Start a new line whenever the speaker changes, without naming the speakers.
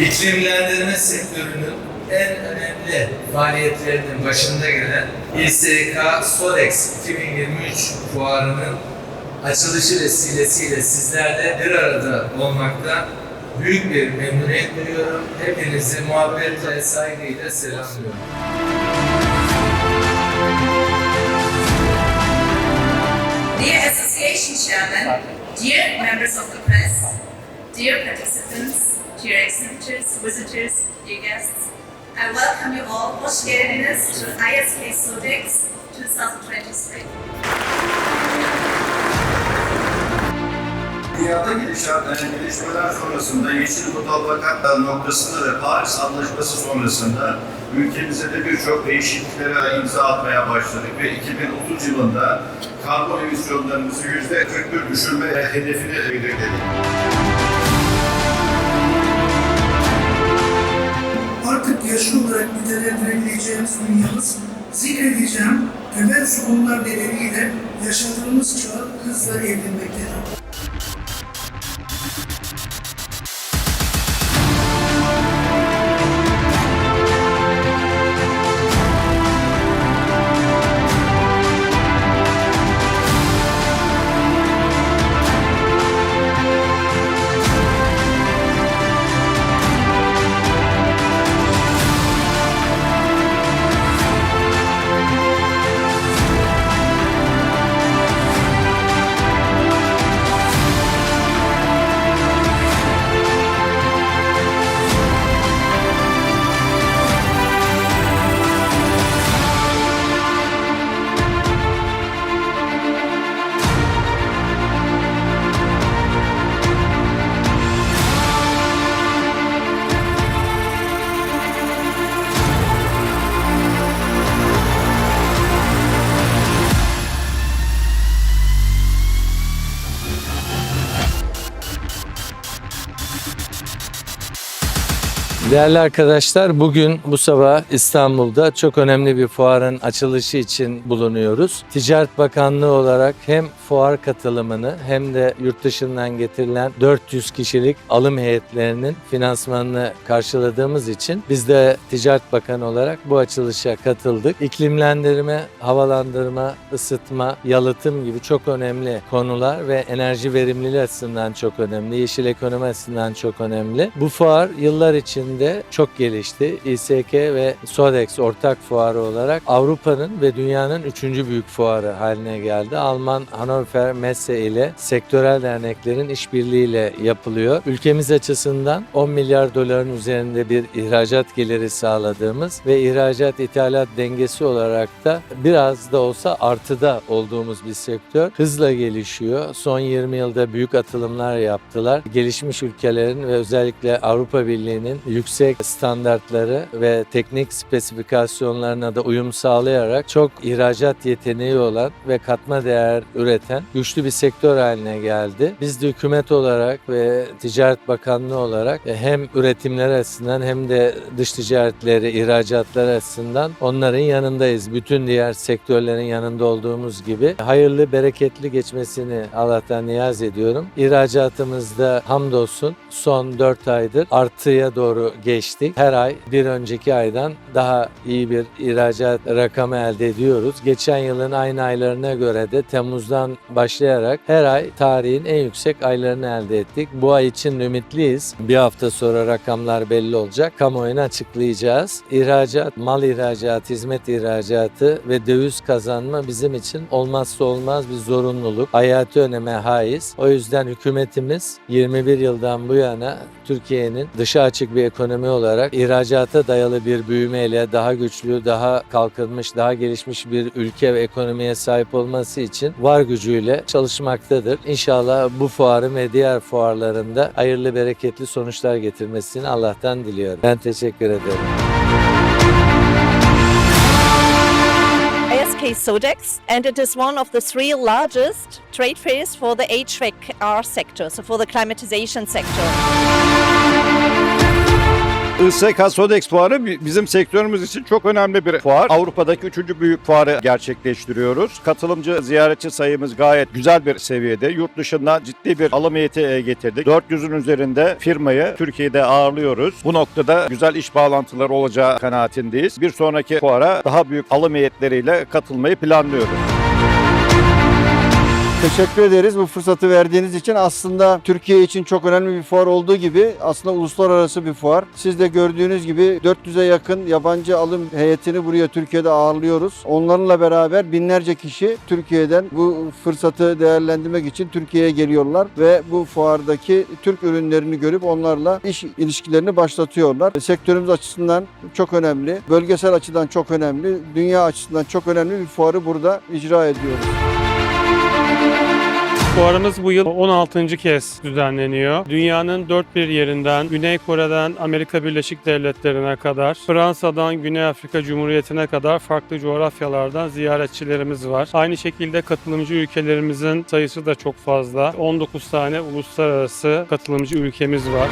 iklimlendirme sektörünün en önemli faaliyetlerinin başında gelen İSK Sodex 2023 fuarının açılışı vesilesiyle sizlerle bir arada olmaktan büyük bir memnuniyet duyuyorum. Hepinizi muhabbetle, saygıyla selamlıyorum.
Dear Association Chairman, dear members of the press, dear participants, dear exhibitors, visitors, dear guests, I welcome you all, hoş geldiniz to ISK Sodex 2023.
Dünyada gelişen e, gelişmeler sonrasında yeşil mutabakat noktasında ve Paris Anlaşması sonrasında ülkemizde de birçok değişikliklere imza atmaya başladık ve 2030 yılında karbon emisyonlarımızı yüzde 41 düşürme hedefini belirledik.
Nitelendirebileceğimiz dünyamız zikredeceğim temel sorunlar nedeniyle yaşadığımız çağı hızla evrilmektedir.
Değerli arkadaşlar, bugün bu sabah İstanbul'da çok önemli bir fuarın açılışı için bulunuyoruz. Ticaret Bakanlığı olarak hem fuar katılımını hem de yurt dışından getirilen 400 kişilik alım heyetlerinin finansmanını karşıladığımız için biz de Ticaret Bakanı olarak bu açılışa katıldık. İklimlendirme, havalandırma, ısıtma, yalıtım gibi çok önemli konular ve enerji verimliliği açısından çok önemli, yeşil ekonomi açısından çok önemli. Bu fuar yıllar içinde çok gelişti. İSK ve Sodex ortak fuarı olarak Avrupa'nın ve dünyanın üçüncü büyük fuarı haline geldi. Alman Hannover Messe ile sektörel derneklerin işbirliğiyle yapılıyor. Ülkemiz açısından 10 milyar doların üzerinde bir ihracat geliri sağladığımız ve ihracat ithalat dengesi olarak da biraz da olsa artıda olduğumuz bir sektör. Hızla gelişiyor. Son 20 yılda büyük atılımlar yaptılar. Gelişmiş ülkelerin ve özellikle Avrupa Birliği'nin yüksek standartları ve teknik spesifikasyonlarına da uyum sağlayarak çok ihracat yeteneği olan ve katma değer üreten güçlü bir sektör haline geldi. Biz de hükümet olarak ve Ticaret Bakanlığı olarak hem üretimler açısından hem de dış ticaretleri, ihracatlar açısından onların yanındayız. Bütün diğer sektörlerin yanında olduğumuz gibi hayırlı, bereketli geçmesini Allah'tan niyaz ediyorum. İhracatımızda hamdolsun son 4 aydır artıya doğru geçtik. Her ay bir önceki aydan daha iyi bir ihracat rakamı elde ediyoruz. Geçen yılın aynı aylarına göre de Temmuz'dan başlayarak her ay tarihin en yüksek aylarını elde ettik. Bu ay için ümitliyiz. Bir hafta sonra rakamlar belli olacak. Kamuoyuna açıklayacağız. İhracat, mal ihracatı, hizmet ihracatı ve döviz kazanma bizim için olmazsa olmaz bir zorunluluk. Hayati öneme haiz. O yüzden hükümetimiz 21 yıldan bu yana Türkiye'nin dışa açık bir ekonomi olarak ihracata dayalı bir büyümeyle daha güçlü, daha kalkınmış, daha gelişmiş bir ülke ve ekonomiye sahip olması için var gücüyle çalışmaktadır. İnşallah bu fuarın ve diğer fuarlarında hayırlı, bereketli sonuçlar getirmesini Allah'tan diliyorum. Ben teşekkür ederim.
ISK Sodex, and it is one of the three largest trade fairs for the HVAC sector, so for the climatization sector.
ISK Sodex fuarı bi- bizim sektörümüz için çok önemli bir fuar. Avrupa'daki üçüncü büyük fuarı gerçekleştiriyoruz. Katılımcı ziyaretçi sayımız gayet güzel bir seviyede. Yurt dışından ciddi bir alım heyeti e, getirdik. 400'ün üzerinde firmayı Türkiye'de ağırlıyoruz. Bu noktada güzel iş bağlantıları olacağı kanaatindeyiz. Bir sonraki fuara daha büyük alım heyetleriyle katılmayı planlıyoruz.
Teşekkür ederiz bu fırsatı verdiğiniz için. Aslında Türkiye için çok önemli bir fuar olduğu gibi aslında uluslararası bir fuar. Siz de gördüğünüz gibi 400'e yakın yabancı alım heyetini buraya Türkiye'de ağırlıyoruz. Onlarla beraber binlerce kişi Türkiye'den bu fırsatı değerlendirmek için Türkiye'ye geliyorlar ve bu fuardaki Türk ürünlerini görüp onlarla iş ilişkilerini başlatıyorlar. Sektörümüz açısından çok önemli, bölgesel açıdan çok önemli, dünya açısından çok önemli bir fuarı burada icra ediyoruz.
Fuarımız bu yıl 16. kez düzenleniyor. Dünyanın dört bir yerinden, Güney Kore'den Amerika Birleşik Devletleri'ne kadar, Fransa'dan Güney Afrika Cumhuriyeti'ne kadar farklı coğrafyalardan ziyaretçilerimiz var. Aynı şekilde katılımcı ülkelerimizin sayısı da çok fazla. 19 tane uluslararası katılımcı ülkemiz var.